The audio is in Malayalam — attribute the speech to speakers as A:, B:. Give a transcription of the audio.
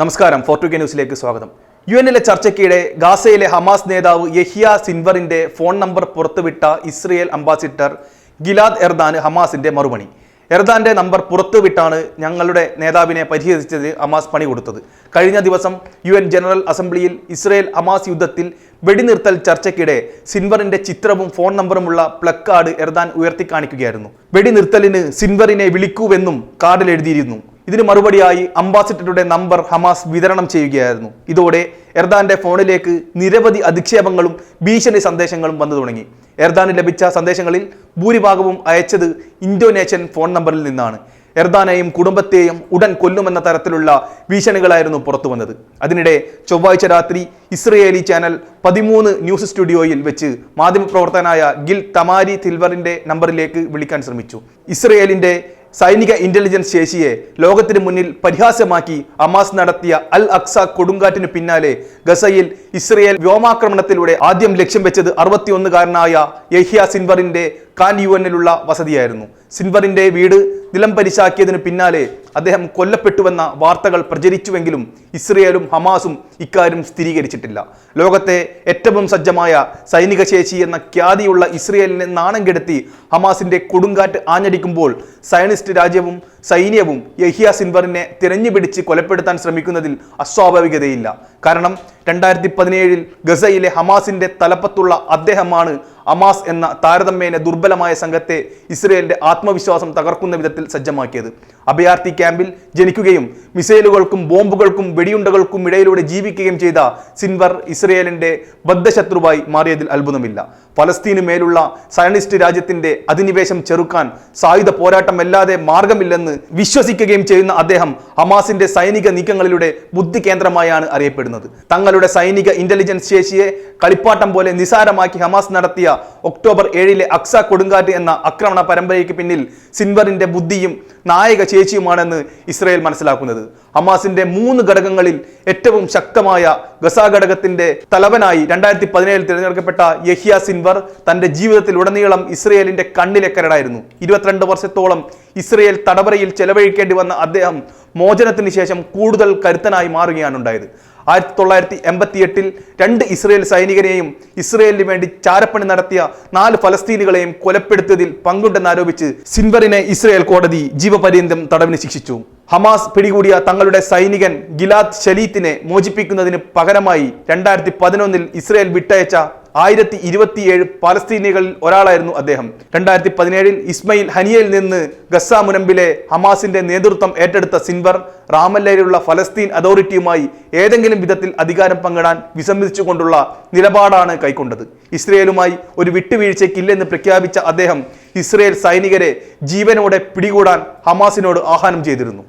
A: നമസ്കാരം. ഫോർട്ടു കെ ന്യൂസിലേക്ക് സ്വാഗതം. യു എന്നിലെ ചർച്ചയ്ക്കിടെ ഗാസയിലെ ഹമാസ് നേതാവ് യഹിയ സിൻവറിന്റെ ഫോൺ നമ്പർ പുറത്തുവിട്ട ഇസ്രയേൽ അംബാസിഡർ ഗിലാദ് എർദാന് ഹമാസിന്റെ മറുപടി. എർദാന്റെ നമ്പർ പുറത്തുവിട്ടാണ് ഞങ്ങളുടെ നേതാവിനെ പരിഹരിച്ചത് ഹമാസ് പണി കൊടുത്തത് കഴിഞ്ഞ ദിവസം യു എൻ ജനറൽ അസംബ്ലിയിൽ ഇസ്രയേൽ ഹമാസ് യുദ്ധത്തിൽ വെടിനിർത്തൽ ചർച്ചയ്ക്കിടെ സിൻവറിന്റെ ചിത്രവും ഫോൺ നമ്പറുമുള്ള പ്ലക്കാർഡ് എർദാൻ ഉയർത്തിക്കാണിക്കുകയായിരുന്നു. വെടിനിർത്തലിന് സിൻവറിനെ വിളിക്കൂവെന്നും കാർഡിൽ എഴുതിയിരുന്നു. ഇതിന് മറുപടിയായി അംബാസിഡറുടെ നമ്പർ ഹമാസ് വിതരണം ചെയ്യുകയായിരുന്നു. ഇതോടെ എർദാന്റെ ഫോണിലേക്ക് നിരവധി അധിക്ഷേപങ്ങളും ഭീഷണി സന്ദേശങ്ങളും വന്നു തുടങ്ങി. എർദാന് ലഭിച്ച സന്ദേശങ്ങളിൽ ഭൂരിഭാഗവും അയച്ചത് ഇന്തോനേഷ്യൻ ഫോൺ നമ്പറിൽ നിന്നാണ്. എർദാനെയും കുടുംബത്തെയും ഉടൻ കൊല്ലുമെന്ന തരത്തിലുള്ള ഭീഷണികളായിരുന്നു പുറത്തു വന്നത്. അതിനിടെ ചൊവ്വാഴ്ച രാത്രി ഇസ്രയേലി ചാനൽ പതിമൂന്ന് ന്യൂസ് സ്റ്റുഡിയോയിൽ വെച്ച് മാധ്യമപ്രവർത്തകനായ ഗിൽ തമാരി തിൽവറിന്റെ നമ്പറിലേക്ക് വിളിക്കാൻ ശ്രമിച്ചു. ഇസ്രയേലിന്റെ സൈനിക ഇന്റലിജൻസ് ശേഷിയെ ലോകത്തിന് മുന്നിൽ പരിഹാസ്യമാക്കി അമാസ് നടത്തിയ അൽ അക്സ കൊടുങ്കാറ്റിന് പിന്നാലെ ഗസയിൽ ഇസ്രയേൽ വ്യോമാക്രമണത്തിലൂടെ ആദ്യം ലക്ഷ്യം വെച്ചത് അറുപത്തിയൊന്നുകാരനായ യഹ്യ സിൻവറിന്റെ കാൻ യു എന്നിലുള്ള വസതിയായിരുന്നു. സിൻവറിന്റെ വീട് നിലം പരിശാക്കിയതിനു പിന്നാലെ അദ്ദേഹം കൊല്ലപ്പെട്ടുവെന്ന വാർത്തകൾ പ്രചരിച്ചുവെങ്കിലും ഇസ്രയേലും ഹമാസും ഇക്കാര്യം സ്ഥിരീകരിച്ചിട്ടില്ല. ലോകത്തെ ഏറ്റവും സജ്ജമായ സൈനിക ശേഷി എന്ന ഖ്യാതിയുള്ള ഇസ്രയേലിനെ നാണം കെടുത്തി ഹമാസിന്റെ കൊടുങ്കാറ്റ് ആഞ്ഞടിക്കുമ്പോൾ സയനിസ്റ്റ് രാജ്യവും സൈന്യവും യഹിയ സിൻവറിനെ തിരഞ്ഞുപിടിച്ച് കൊലപ്പെടുത്താൻ ശ്രമിക്കുന്നതിൽ അസ്വാഭാവികതയില്ല. കാരണം രണ്ടായിരത്തി പതിനേഴിൽ ഗസയിലെ ഹമാസിന്റെ തലപ്പത്തുള്ള അദ്ദേഹമാണ് ഹമാസ് എന്ന താരതമ്യേന ദുർബലമായ സംഘത്തെ ഇസ്രയേലിന്റെ ആത്മവിശ്വാസം തകർക്കുന്ന വിധത്തിൽ സജ്ജമാക്കിയത്. അഭയാർത്ഥി ക്യാമ്പിൽ ജനിക്കുകയും മിസൈലുകൾക്കും ബോംബുകൾക്കും വെടിയുണ്ടകൾക്കും ഇടയിലൂടെ ജീവിക്കുകയും ചെയ്ത സിൻവർ ഇസ്രയേലിന്റെ ബദ്ധശത്രുവായി മാറിയതിൽ അത്ഭുതമില്ല. ഫലസ്തീനു മേലുള്ള സയനിസ്റ്റ് രാജ്യത്തിന്റെ അധിനിവേശം ചെറുക്കാൻ സായുധ പോരാട്ടമല്ലാതെ മാർഗമില്ലെന്ന് വിശ്വസിക്കുകയും ചെയ്യുന്ന അദ്ദേഹം ഹമാസിന്റെ സൈനിക നീക്കങ്ങളിലൂടെ ബുദ്ധി കേന്ദ്രമായാണ് അറിയപ്പെടുന്നത്. തങ്ങളുടെ സൈനിക ഇന്റലിജൻസ് ശേഷിയെ കളിപ്പാട്ടം പോലെ നിസാരമാക്കി ഹമാസ് നടത്തിയ ഒക്ടോബർ ഏഴിലെ അക്സ കൊടുങ്കാറ്റ് എന്ന ആക്രമണ പരമ്പരയ്ക്ക് പിന്നിൽ സിൻവറിന്റെ ബുദ്ധിയും നായക ശേഷിയുമാണെന്ന് ഇസ്രയേൽ മനസ്സിലാക്കുന്നത്. ഹമാസിന്റെ മൂന്ന് ഘടകങ്ങളിൽ ഏറ്റവും ശക്തമായ ഗസ ഘടകത്തിന്റെ തലവനായി രണ്ടായിരത്തി പതിനേഴിൽ തിരഞ്ഞെടുക്കപ്പെട്ട യഹിയ സിൻവർ തന്റെ ജീവിതത്തിൽ ഉടനീളം ഇസ്രയേലിന്റെ കണ്ണിലെ കരടായിരുന്നു. ഇരുപത്തിരണ്ട് വർഷത്തോളം ഇസ്രയേൽ തടവറയിൽ ചെലവഴിക്കേണ്ടി വന്ന അദ്ദേഹം മോചനത്തിന് ശേഷം കൂടുതൽ കരുത്തനായി മാറുകയാണ് ഉണ്ടായത് ആയിരത്തി തൊള്ളായിരത്തി എൺപത്തി എട്ടിൽ രണ്ട് ഇസ്രയേൽ സൈനികരെയും ഇസ്രയേലിന് വേണ്ടി ചാരപ്പണി നടത്തിയ നാല് ഫലസ്തീനികളെയും കൊലപ്പെടുത്തിയതിൽ പങ്കുണ്ടെന്നാരോപിച്ച് സിൻവറിനെ ഇസ്രയേൽ കോടതി ജീവപര്യന്തം തടവിന് ശിക്ഷിച്ചു. ഹമാസ് പിടികൂടിയ തങ്ങളുടെ സൈനികൻ ഗിലാദ് ഷലീത്തിനെ മോചിപ്പിക്കുന്നതിന് പകരമായി രണ്ടായിരത്തി പതിനൊന്നിൽ ഇസ്രയേൽ വിട്ടയച്ച ആയിരത്തി ഇരുപത്തിയേഴ് പാലസ്തീനികളിൽ ഒരാളായിരുന്നു അദ്ദേഹം. രണ്ടായിരത്തി പതിനേഴിൽ ഇസ്മയിൽ ഹനിയയിൽ നിന്ന് ഗസ മുനമ്പിലെ ഹമാസിന്റെ നേതൃത്വം ഏറ്റെടുത്ത സിൻവർ റാമല്ലയിലുള്ള ഫലസ്തീൻ അതോറിറ്റിയുമായി ഏതെങ്കിലും വിധത്തിൽ അധികാരം പങ്കിടാൻ വിസമ്മതിച്ചുകൊണ്ടുള്ള നിലപാടാണ് കൈക്കൊണ്ടത്. ഇസ്രയേലുമായി ഒരു വിട്ടുവീഴ്ചയ്ക്കില്ലെന്ന് പ്രഖ്യാപിച്ച അദ്ദേഹം ഇസ്രയേൽ സൈനികരെ ജീവനോടെ പിടികൂടാൻ ഹമാസിനോട് ആഹ്വാനം ചെയ്തിരുന്നു.